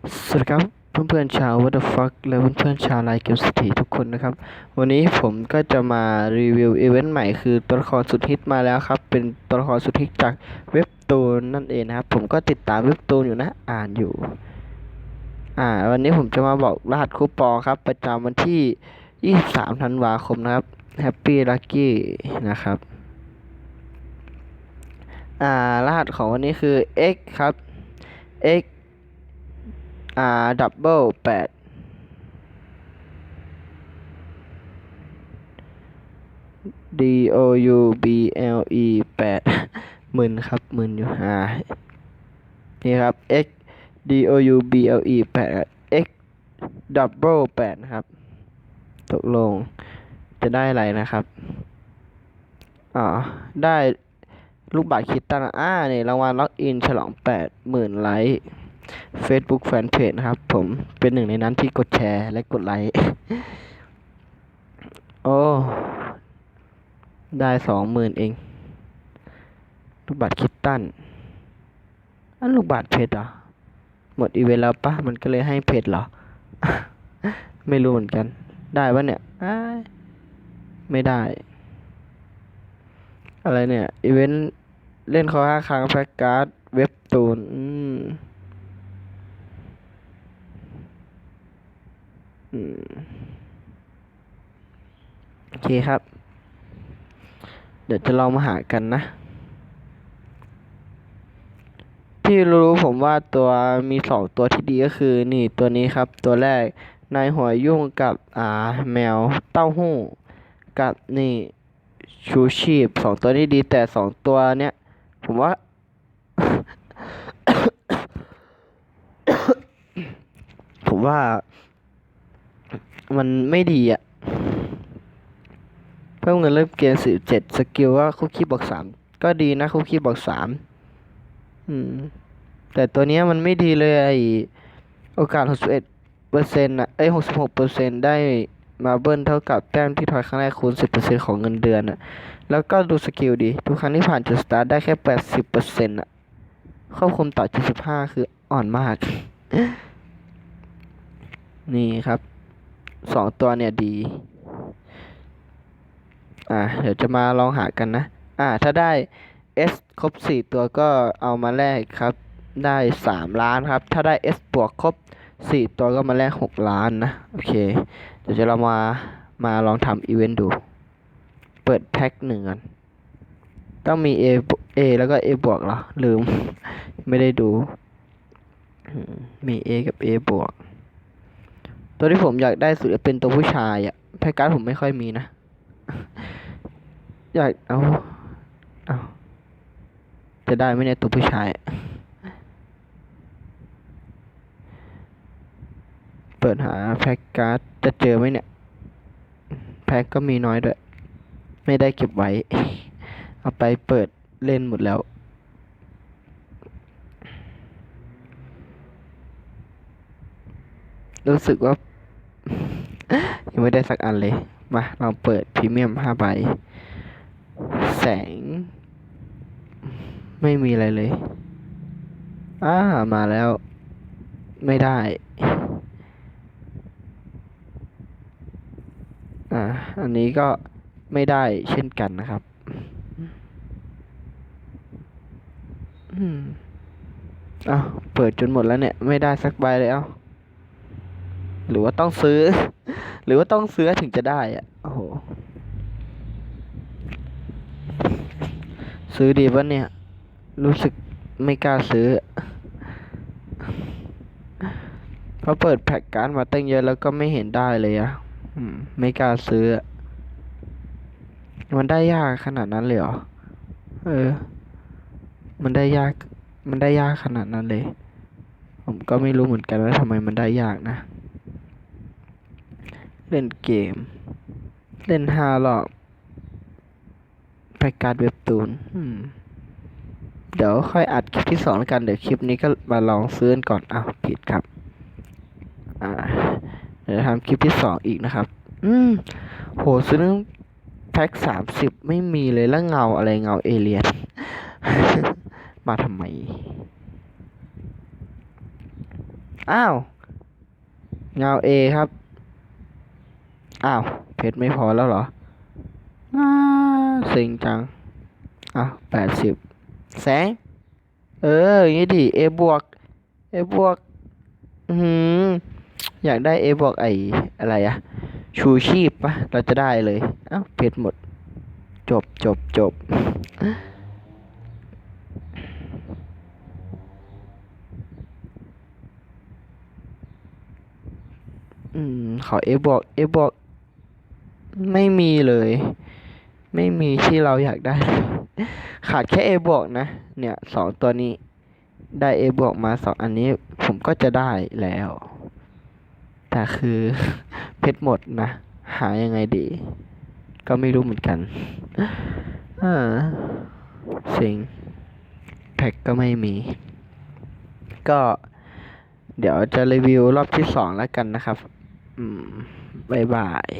สวัสดีครับเพื่อนๆชาว What the fuck และเพื่อนๆชาวไลค์เกมสถีทุกคนนะครับ วันนี้ผมก็จะมารีวิวอีเวนต์ใหม่คือตัวละครสุดฮิตมาแล้วครับ เป็นตัวละครสุดฮิตจากเว็บตูนนั่นเองนะครับ ผมก็ติดตามเว็บตูนอยู่นะ อ่านอยู่ อ่า วันนี้ผมจะมาบอกรหัสคูปองครับ ประจำวันที่ 23 ธันวาคมนะครับ Happy Lucky นะครับ อ่า รหัสของวันนี้คือ x ครับ x อ่าดับเบิลแปด D O U B L E แปดหมื่นครับหมื่นอยู่อ่านี่ครับ x D O U B L E แปด x ดับเบิลแปดนะครับ ตกลงจะได้อะไรนะครับ อ๋อ ได้ลูกบาศก์คิดตันอ่าเนี่ยรางวัลล็อกอินฉลองแปดหมื่นไลค์ Facebook Fanpage นะครับ ผมเป็นหนึ่งในนั้นที่กดแชร์และกดไลค์โอ้ได้สองหมื่นเอง ลูกบาทคิดตันอันลูกบาทเพชรเหรอ หมดอีเวนต์แล้วปะมันก็เลยให้เพชรเหรอ ไม่รู้เหมือนกัน ได้ปะเนี่ย ไม่ได้ อะไรเนี่ย อีเวนต์เล่นเขาห้าครั้งแพ็กการ์ด เว็บตูน อืม อืม โอเคครับ เดี๋ยวจะลองมาหากันนะ ที่รู้ผมว่าตัวมีสองตัวที่ดีก็คือ นี่ตัวนี้ครับ ตัวแรกนายหัวยุ่งกับอ่าแมวเต้าหู้ กับนี่ชูชีพสองตัวนี้ดีแต่สองตัวเนี้ยผมว่า ผมว่า มันไม่ดีอะเพิ่มเงินเริ่มเกมสิบเจ็ดสกิลว่าคุกกี้บอกสามก็ดีนะคุกกี้บอกสามอืม แต่ตัวเนี้ยมันไม่ดีเลยไอโอกาสหกสิบเอ็ดเปอร์เซ็นต์อะเอ้ยหกสิบหกเปอร์เซ็นต์ได้มาเบิ้ลเท่ากับแต้มที่ทอยครั้งแรกคูณสิบเปอร์เซ็นต์ของเงินเดือนอะแล้วก็ดูสกิลดี ทุกครั้งที่ผ่านจุดสตาร์ทได้แค่แปดสิบเปอร์เซ็นต์อะควบคุมต่อจุดสิบห้าคืออ่อนมาก นี่ครับ สองตัวเนี่ยดี อ่า เดี๋ยวจะมาลองหากันนะ อ่า ถ้าได้ S ครบสี่ตัวก็เอามาแลกครับ ได้สามล้านครับ ถ้าได้ S บวกครบสี่ตัวก็มาแลกหกล้านนะ โอเค เดี๋ยวจะเรามา มาลองทำอีเวนต์ดู เปิดแพ็คหนึ่งกัน ต้องมี A A แล้วก็ A บวกเหรอ ลืม ไม่ได้ดูมมี A กับ A บวก ตัวที่ผมอยากได้สุดจะเป็นตัวผู้ชายอะแพ็คการ์ดผมไม่ค่อยมีนะ อยากเอาเอาจะได้ไหมเนี่ยตัวผู้ชาย เปิดหาแพ็กการ์ดจะเจอไหมเนี่ย แพ็กก็มีน้อยด้วย ไม่ได้เก็บไว้ เอาไปเปิดเล่นหมดแล้วรู้สึกว่า ยังไม่ได้สักอันเลย มาเราเปิดพรีเมียมห้าใบ แสง ไม่มีอะไรเลยอ่ามาแล้ว ไม่ได้ อ่า อันนี้ก็ไม่ได้เช่นกันนะครับอืมอ้าวเปิดจนหมดแล้วเนี่ย ไม่ได้สักใบเลยเอ้าหรือว่าต้องซื้อ รือว่าต้องซื้อถึงจะได้อะโอ้โห ซื้อดีปะเนี่ย รู้สึกไม่กล้าซื้อ เพราะเปิดแพ็กการ์ดมาตั้งเยอะแล้วก็ไม่เห็นได้เลยอะไม่กล้าซื้อ มันได้ยากขนาดนั้นเลยเหรอ เออ มันได้ยาก มันได้ยากขนาดนั้นเลย ผมก็ไม่รู้เหมือนกันว่าทำไมมันได้ยากนะ เล่นเกม เล่นห้ารอบแพ็การเว็บตูนเดี๋ยวค่อยอัดคลิปที่สองแล้วกัน เดี๋ยวคลิปนี้ก็มาลองซื้อกันก่อนอ้าวผิดครับ อ่า เดี๋ยวทำคลิปที่สองอีกนะครับ อืม โหซื้อนึงแพ็คสามสิบไม่มีเลยแล้วเงาอะไรเงาเอเลียน มาทำไม อ้าว เงาเอครับ อ้าว เพชรไม่พอแล้วเหรออ้าเซ็งจังอ้าวแปดสิบแสง เออ อย่างนี้ดิ A บวก A บวก อือหืออยากได้ A บวกไออะไรอะชูชีพปะเราจะได้เลย เอ้า เพชรหมด จบจบจบอืมขอ A บวก A บวก ไม่มีเลย ไม่มีที่เราอยากได้ ขาดแค่ A บวกนะ เนี่ยสองตัวนี้ ได้ A บวกมาสองอันนี้ ผมก็จะได้แล้ว แต่คือ เพชรหมดนะ หายังไงดี ก็ไม่รู้เหมือนกันอ่าสิงแพ็กก็ไม่มี ก็เดี๋ยวจะรีวิวรอบที่สองแล้วกันนะครับ อืมบ๊ายบาย